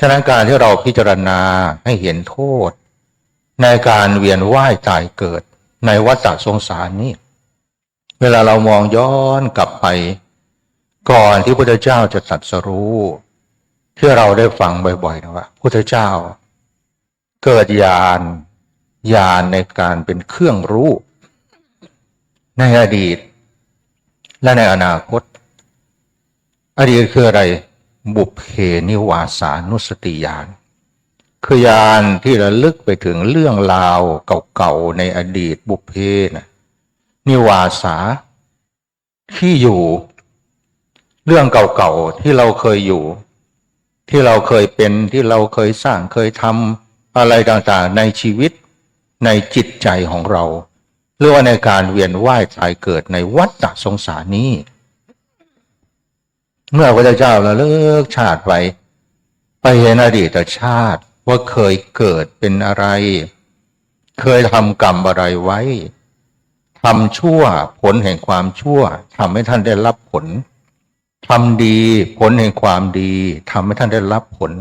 ฉะนั้นการที่เราพิจารณาให้เห็นโทษ ในการเวียนว่ายตายเกิดในวัฏสงสารนี้ เวลาเรามองย้อนกลับไป ก่อนที่พระเจ้าจะตรัสรู้ ที่เราได้ฟังบ่อยๆนะว่าพุทธเจ้า เกิดญาณญาณในการเป็นเครื่องรู้ ในอดีต และในอนาคต อดีตคืออะไร บุพเพนิวาสานุสติญาณคือญาณที่ระลึกไปถึงเรื่องราวเก่าๆในอดีตบุพเพนะนิวาสาที่อยู่ เรื่องเก่าๆที่เราเคยอยู่ ที่เราเคยเป็นที่เราเคยสร้างเคยทำอะไรต่างๆ ในชีวิตในจิตใจของเราหรือว่าในการเวียนว่ายตายเกิดในวัฏสงสารนี้ เมื่อพระเจ้าระลึกชาติไปไปเห็นอดีตชาติว่าเคยเกิดเป็นอะไร เคยทำกรรมอะไรไว้ทำชั่วผลแห่งความชั่วทำให้ท่านได้รับผลทำดีผลแห่งความดีทำให้ท่านได้รับผล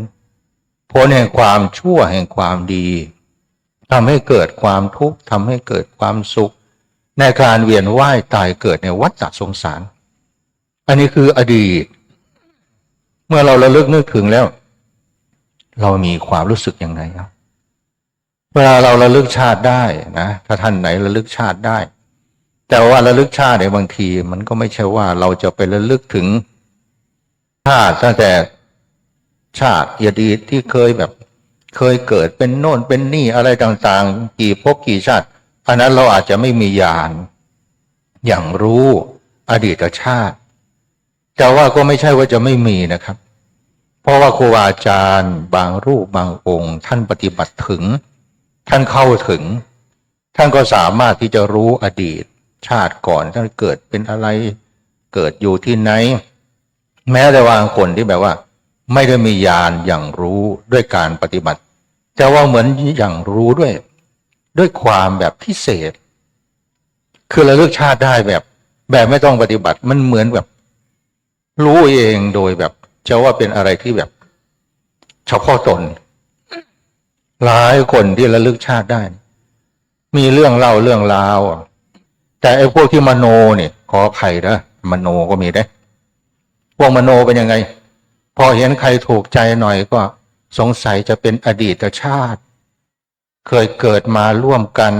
ผลแห่งความชั่วแห่งความดีทำให้เกิดความทุกข์ทำให้เกิดความสุข ในการเวียนว่ายตายเกิดในวัฏฏะสงสาร อันนี้คืออดีต เมื่อเราระลึกนึกถึงแล้ว เรามีความรู้สึกอย่างไรครับเวลาเราระลึกชาติได้นะถ้าท่านไหนระลึกชาติได้ แต่ว่าระลึกชาติในบางที มันก็ไม่ใช่ว่าเราจะไประลึกถึงชาติตั้งแต่ชาติอดีตที่เคยแบบเคยเกิดเป็นโน่นเป็นนี่อะไรต่างๆ กี่ภพกี่ชาติอันนั้นเราอาจจะไม่มีญาณอย่างรู้อดีตชาติ แต่ว่าก็ไม่ใช่ว่าจะไม่มีนะครับ เพราะว่าครูบาอาจารย์บางรูปบางองค์ ท่านปฏิบัติถึง ท่านเข้าถึง ท่านก็สามารถที่จะรู้อดีตชาติก่อนท่านเกิดเป็นอะไร เกิดอยู่ที่ไหน แม้แต่บางคนที่แบบว่า ไม่ได้มีญาณอย่างรู้ด้วยการปฏิบัติแต่ว่าเหมือนอย่างรู้ด้วย ด้วยความแบบพิเศษ คือระลึกชาติได้แบบ แบบไม่ต้องปฏิบัติมันเหมือนแบบ รู้เองโดยแบบจะว่าเป็นอะไรที่แบบเฉพาะตน หลายคนที่ระลึกชาติได้ มีเรื่องเล่าเรื่องราวแต่ไอ้พวกที่มโนเนี่ยขออภัยนะมโนก็มีได้ พวกมโนเป็นยังไง พอเห็นใครถูกใจหน่อยก็สงสัยจะเป็นอดีตชาติ เคยเกิดมาร่วมกัน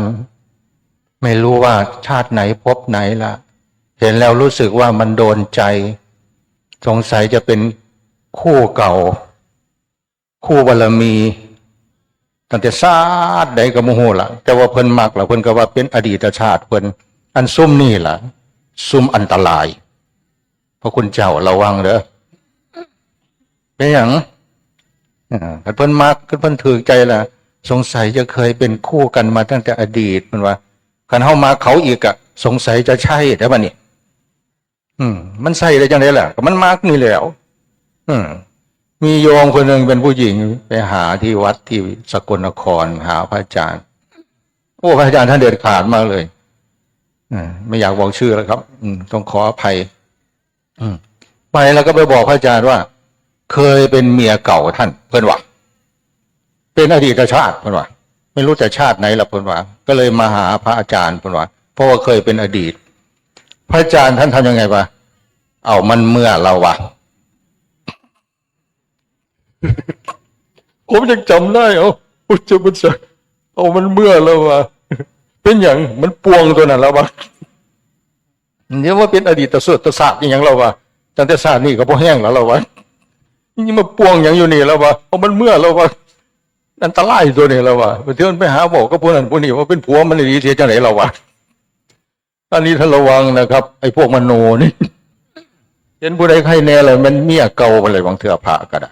ไม่รู้ว่าชาติไหนพบไหนละเห็นแล้วรู้สึกว่ามันโดนใจ สงสัยจะเป็นคู่เก่า คู่บารมี ตั้งแต่ชาติใดก็โมโหละแต่ว่าเพิ่นมักละเพิ่นก็ว่าเป็นอดีตชาติเพิ่นอันซุ่มนี่ล่ะซุ่มอันตราย พระคุณเจ้าระวังเด้อเป็นอย่างถ้าเพิ่นมักเพิ่นถือใจล่ะสงสัยจะเคยเป็นคู่กันมาตั้งแต่อดีตมันว่าคันเข้ามาเขาอีกอะสงสัยจะใช่ได้ป่ะนี่ อืม มันใช่ได้จังไดล่ะก็มันมักนี่แล้วอืมมีโยมคนหนึ่งเป็นผู้หญิงไปหาที่วัดที่สกลนครหาพระอาจารย์โอ้พระอาจารย์ท่านเด็ดขาดมากเลยอไม่อยากบอกชื่อแล้วครับ อืมต้องขออภัย อืมไปแล้วก็ไปบอกพระอาจารย์ว่า เคยเป็นเมียเก่าท่าน เพื่อนว่าเป็นอดีตชาติเพื่อนว่าไม่รู้แต่ชาติไหนละเพื่อนว่าก็เลยมาหาพระอาจารย์เพื่อนว่าเพราะว่าเคยเป็นอดีต พระอาจารย์ท่านทำยังไงวะเอามันเมื่อเราวะผมยังจำได้เอาพุทธบุตรเอามันเมื่อแล้วะเป็นอย่างมันปวงตัวนั้นแล้วะเนี่ยว่าเป็นอดีตสุดตศาสตร์อย่างเราวะตั้งแต่ศาสตร์นี่ก็พอแห้งแล้วเราวะนี่มาปวงอย่างอยู่นี่แล้ววะเอามันเมื่อแล้วะอันตรายตัวนี้แล้ววะบางทีมันไปหาบอกก็พวกนั้นพวกนี้ว่าเป็นผัวมันดีเสียจังไหนเราวะ อันนี้ท่านระวังนะครับ ไอ้พวกมโนนี่เห็นผู้ใดใครแน่เลยมันเมียเก่าไปเลยบางเถื่อผ่าก็ได้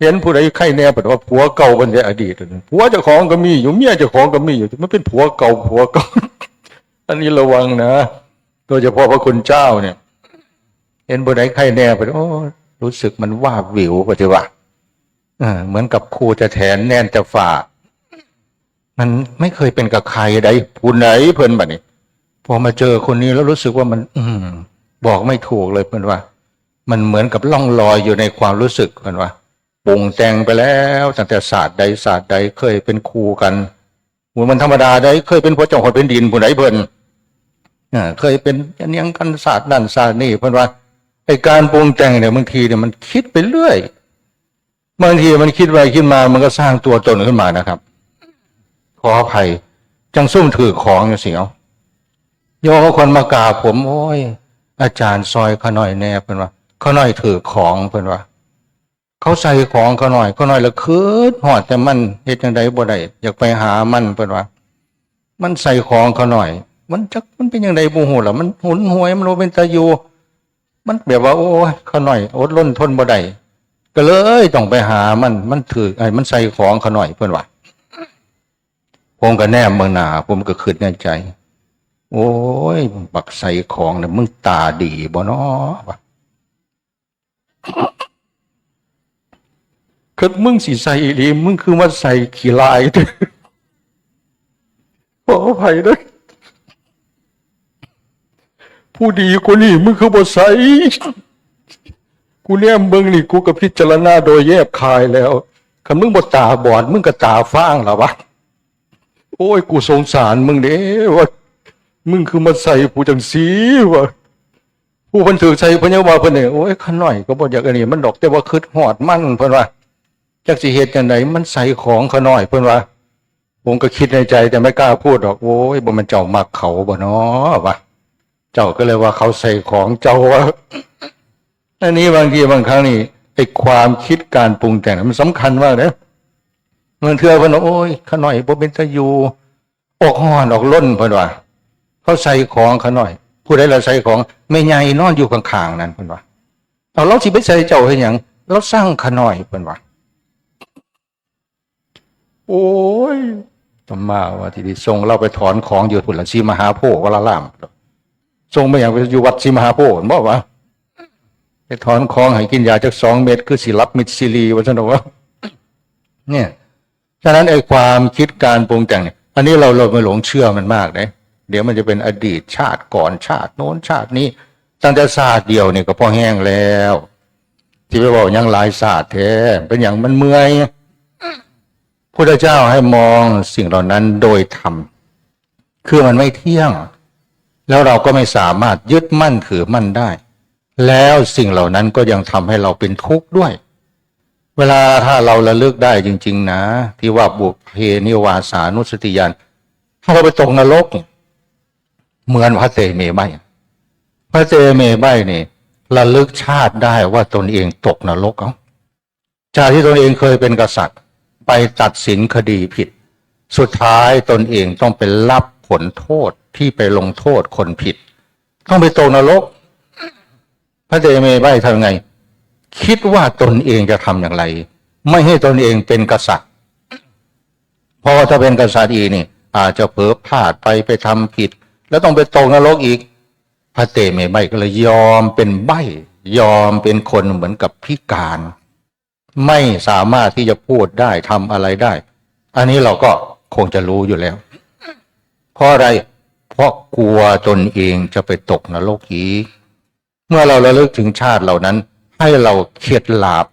เห็นผู้ใดใครแน่บอกว่าผัวเก่าเป็นในอดีตผัวเจ้าของก็มีอยู่เมียเจ้าของก็มีอยู่มันเป็นผัวเก่าผัวเก่าอันนี้ระวังนะโดยเฉพาะพระคุณเจ้าเนี่ย เห็นผู้ใดใครแน่ไปโอ้รู้สึกมันว่าวิวปฏิวัติเหมือนกับครูจะแทนแน่นจะฝ่า มันไม่เคยเป็นกับใครใดผู้ไหนเพิ่นแบบนี้ พอมาเจอคนนี้แล้วรู้สึกว่ามัน อืบอกไม่ถูกเลยเพิ่อนว่า มันเหมือนกับล่องลอยอยู่ในความรู้สึกเพิ่อนว่าปรุงแต่งไปแล้วตั้งแต่ศาสตร์ใดศาสตร์ใดเคยเป็นครูกันมันธรรมดาได้เคยเป็นพระเจ้าคนเป็นดินผู้ใดเพิ่อ่าเคยเป็นอันยังกันศาสตร์นั่นศาสตร์นี่เพิ่อนว่าไอการปรุงแต่งเนี่ยบางทีเนี่ยมันคิดไปเรื่อยบางทีมันคิดไปคิดมามันก็สร้างตัวตนขึ้นมานะครับ ขออภัยจังซุ่มถือของเสียว โยมคนมากราบผมโอ้ย อาจารย์ซอยขาหน่อยแน่เพิ่อนว่าขาหน่อยถือของเพิ่อนว่าเขาใส่ของขาหน่อยขาหน่อยแล้วคืดหอดแต่มันเฮ็ดจังไดบ่ได้อยากไปหามันเพิ่อนว่า มันใส่ของขาหน่อย มันจักมันเป็นยังไงบ่ฮู้ล่ะมันหุนหวยมันบ่เป็นตาอยู่มันแบบว่า โอ้ยขาหน่อยอดล้นทนบ่ได้ก็เลยต้องไปหามันมันถือไอ้มันใส่ของขาหน่อยเพิ่อนว่าผมก็แนมเมืองหนาผมก็คิดในใจ โอ้ยบักใส่ของเนี่ยมึงตาดีบ่เนาะคือมึงสิใส่อีหลีมึงคือมาใส่ขี้ลายเด้อขออภัยด้อผู้ดีกว่านี่มึงคือบ่ใส่กูเนี่ยเบิ่งนี่กูก็พิจารณาโดยแยบคายแล้วคันมึงบ่ตาบอดมึงก็ตาฟ้างล่ะวะโอ้ยกูสงสารมึงเด้ว่า มึงคือมาใส่ผู้จังสีวะผู้เพันถือใส่พิ่นยังว่าเพิ่นเนี่ยโอ้ยขน่อยก็บ่อยากอันนี้มันดอกแต่ว่าคืดหอดมันเพิ่นว่าจักสิเฮ็ดจังไดมันใส่ของขน่อยเพิ่นว่าผมก็คิดในใจแต่ไม่กล้าพูดดอกโอ้ยบ่มันเจ้ามักเขาบ่เนาะวะเจ้าก็เลยว่าเขาใส่ของเจ้าว่าอันนี้บางทีบางครั้งนี่ไอ้ความคิดการปรุงแต่งมันสำคัญมากนะเมื่อเทื่อเพิ่นโอ้ยขน่อยบ่เป็นตาอยู่ออกห้อนออกล้นเพิ่นว่า เขาใส่ของเขาหน่อย ผู้ใดเราใส่ของไม่ใหญ่นอนอยู่ข้างๆนั่นเพิ่นว่าเอาเราสิไปใส่เจ้าให้หยังเราสร้างขาน่อยเพิ่นว่าโอ้ยตมาว่าที่นี่ส่งเราไปถอนของอยู่พุ่นละสีมหาโพธิ์วรลามส่งไปอย่างไปอยู่วัดสีมหาโพบอกว่าไปถอนของให้กินยาจักสองเม็ดคือสิรับมิดซิลีว่าซั่นว่าเนี่ยฉะนั้นไอ้ความคิดการปรุงแต่งเนี่ยอันนี้เราเราไม่หลงเชื่อมันมากเลย เดี๋ยวมันจะเป็นอดีตชาติก่อนชาติโน้นชาตินี้ ตั้งแต่ศาสตร์เดียวเนี่ยก็พอแห้งแล้ว ที่ไปบอกยังหลายศาสตร์แท้เป็นอย่างมันเมื่อยพุทธเจ้าให้มองสิ่งเหล่านั้นโดยธรรมคือมันไม่เที่ยง แล้วเราก็ไม่สามารถยึดมั่นถือมั่นได้ แล้วสิ่งเหล่านั้นก็ยังทำให้เราเป็นทุกข์ด้วย เวลาถ้าเราระลึกได้จริง ๆ นะ ที่ว่าบุพเพนิวาสานุสติยานถ้าเราไปตกนรกเนี่ย เหมือนพระเตเมใบพระเตเมใบนี่ระลึกชาติได้ว่าตนเองตกนรกเอาชาติที่ตนเองเคยเป็นกษัตริย์ ไปตัดสินคดีผิด สุดท้ายตนเองต้องไปรับผลโทษที่ไปลงโทษคนผิด ต้องไปตกนรก พระเตเมใบทำไง คิดว่าตนเองจะทำอย่างไร ไม่ให้ตนเองเป็นกษัตริย์เพราะถ้าเป็นกษัตริย์อีนี่ อาจจะเผลอพลาดไปไปทำผิด แล้วต้องไปตกนรกอีก พระเตเมใบก็เลยยอมเป็นใบยอมเป็นคนเหมือนกับพิการ ไม่สามารถที่จะพูดได้ทำอะไรได้ อันนี้เราก็คงจะรู้อยู่แล้ว เพราะอะไรเพราะกลัวตนเองจะไปตกนรกอีก เมื่อเราระลึกถึงชาติเหล่านั้น ให้เราเข็ดหลาบ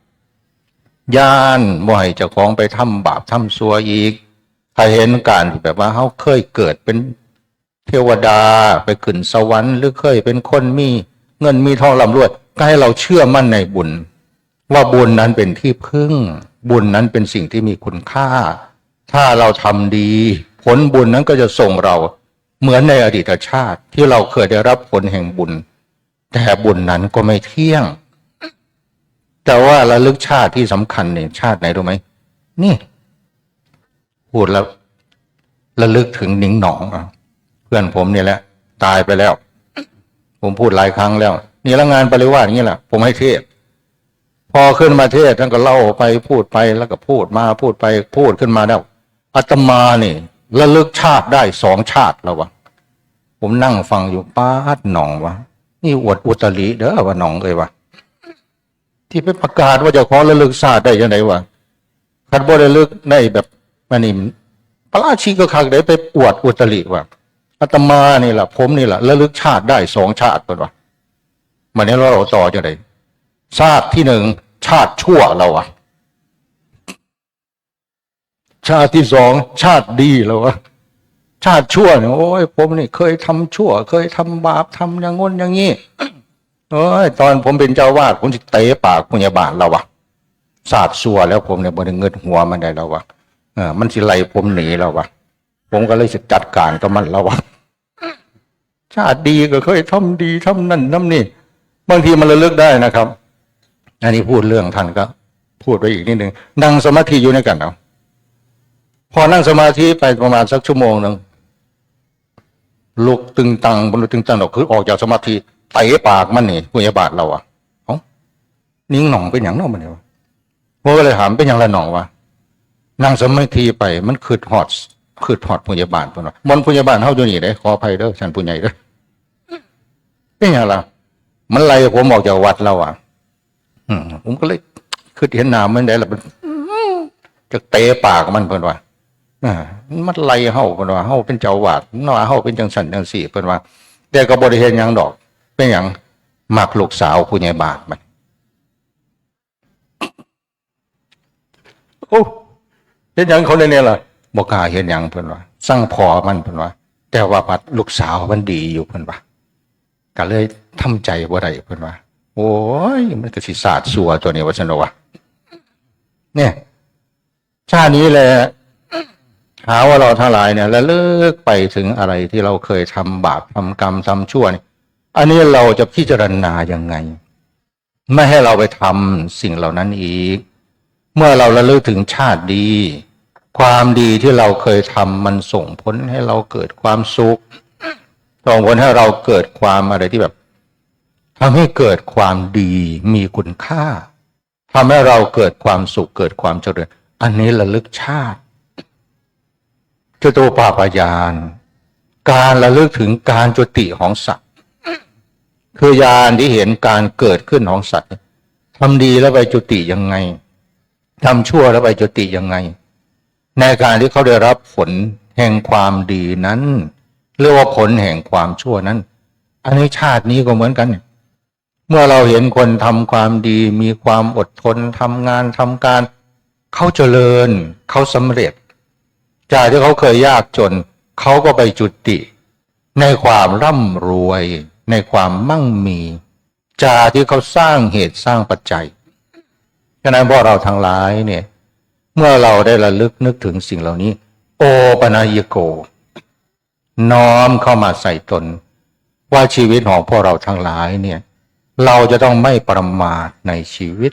ย่านบ่ให้เจ้าของไปทำบาปทำซัวอีก ถ้าเห็นการที่แบบว่าเขาเคยเกิดเป็น เทวดาไปขึ้นสวรรค์หรือเคยเป็นคนมีเงินมีทองร่ำรวยก็ให้เราเชื่อมั่นในบุญ ว่าบุญนั้นเป็นที่พึ่ง บุญนั้นเป็นสิ่งที่มีคุณค่า ถ้าเราทำดี ผลบุญนั้นก็จะส่งเราเหมือนในอดีตชาติที่เราเคยได้รับผลแห่งบุญ แต่บุญนั้นก็ไม่เที่ยง แต่ว่าระลึกชาติที่สำคัญเนี่ยชาติไหนรู้ไหมนี่พูดแล้วระลึกถึงหนิงหนองอะ พื่อนผมเนี่ยแหละ ตายไปแล้ว ผมพูดหลายครั้งแล้วนี่ละงานปริวาสอย่างนี้แหละผมให้เทศ พอขึ้นมาเทศท่านก็เล่าไปพูดไปแล้วก็พูดมาพูดไปพูดขึ้นมาแล้วอาตมานี่ระลึกชาติได้สองชาติแล้ววะผมนั่งฟังอยู่ป้าดหนองวะนี่อวดอุตริเด้อว่าหนองเลยวะที่ไปประกาศว่าจะขอระลึกชาติได้ยังไงวะคันบ่ระลึกได้แบบมันนี่พระราชีก็คักได้ไปอวดอุตริว่า อาตมานี่แหละผมนี่แหละระลึกชาติได้สองชาติเป็นวะมันนี้เราต่อจะไดชาติที่หนึ่งชาติชั่วเราอะชาติที่สองชาติดีแล้ววะชาติชั่วเนี่ยโอ้ยผมนี่เคยทำชั่ว เคยทำบาปทำอย่างงนอย่างนี้เอ้ยตอนผมเป็นเจ้าวาดผมจะเตะปากพยาบาลเราวะสาดซัวแล้วผมเนี่ยบริเงินหัวมันได้แล้วะเออมันสิไลผมหนีแล้ววะผมก็เลยจะจัดการกับมันแล้ววะ ชาติดีก็เคยทำดีทำนั่นทำนี่บางทีมันระลึกได้นะครับ อันนี้พูดเรื่องท่านก็ พูดไปอีกนิดหนึ่งนั่งสมาธิอยู่ในกันเอาพอนั่งสมาธิไปประมาณสักชั่วโมงหนึ่งลุกตึงตังบรรลุตึงตังดอกคือออกจากสมาธิเตะปากมันนี่พยาบาทเราอะเอ้านิ่งหน่องเป็นอย่างนั้นมันเนี่ยวะผมก็เลยถามเป็นอย่างไรหน่องวะนั่งสมาธิไปมันคืดหอดคืดหอดพยาบาลเพิ่นว่าบนพยาบาลเฮาอยู่นี่ได้ขออภัยเด้อฉันผู้ใหญ่เด้อ เป็นอย่างไรมันไล่ผมออกจากวัดเราอะอืมผมก็เลยคือเห็นหน้ามันได้ละมันจะเตะปากมันเพิ่นว่าอ่ามันไล่เฮาเพิ่นว่าเฮาเป็นเจ้าวาดนว่าเฮาเป็นจังสันจังสี่เพิ่นว่า แต่ก็บ่ได้เฮ็ดหยังดอก เป็นหยังมักลูกสาวผู้ใหญ่บานมันโอ้เฮ็ดหยังเขาได้เนี่ยล่ะบ่กล้าเฮ็ดหยังเพิ่นว่า สั่งพอมันเพิ่นว่า แต่ว่าบัดลูกสาวมันดีอยู่เพิ่นว่า ก็เลยทำใจบ่ได้เพิ่นว่า โอ้ย มันก็สิสาดสัวตัวนี้ว่าซั่นกวะเนี่ย ชาตินี้แหละหาว่าเราทั้งหลายเนี่ยและเลิกไปถึงอะไรที่เราเคยทำบาปทำกรรมทำชั่วเนี่ยอันนี้เราจะพิจารณายังไง ไม่ให้เราไปทำสิ่งเหล่านั้นอีก เมื่อเราระลึกถึงชาติดี ความดีที่เราเคยทำมันส่งผลให้เราเกิดความสุข ส่งผลให้เราเกิดความอะไรที่แบบทำให้เกิดความดีมีคุณค่าทำให้เราเกิดความสุขเกิดความเจริญ อันนี้ระลึกชาติจตุปาปยาน การระลึกถึงการจุติของสัตว์ คือยานที่เห็นการเกิดขึ้นของสัตว์ทำดีแล้วไปจุติยังไงทำชั่วแล้วไปจุติยังไง ในการที่เขาได้รับผลแห่งความดีนั้น เรียกว่าผลแห่งความชั่วนั้น อันนี้ชาตินี้ก็เหมือนกัน เมื่อเราเห็นคนทำความดี มีความอดทนทำงานทำการ เขาเจริญ เขาสำเร็จ จากที่เขาเคยยากจน เขาก็ไปจุติ ในความร่ำรวย ในความมั่งมี จากที่เขาสร้างเหตุสร้างปัจจัยฉะนั้นพวกเราทั้งหลายเนี่ย เมื่อเราได้ระลึกนึกถึงสิ่งเหล่านี้ โอปนายโก น้อมเข้ามาใส่ตน ว่าชีวิตของพวกเราทั้งหลายเนี่ย เราจะต้องไม่ประมาทในชีวิต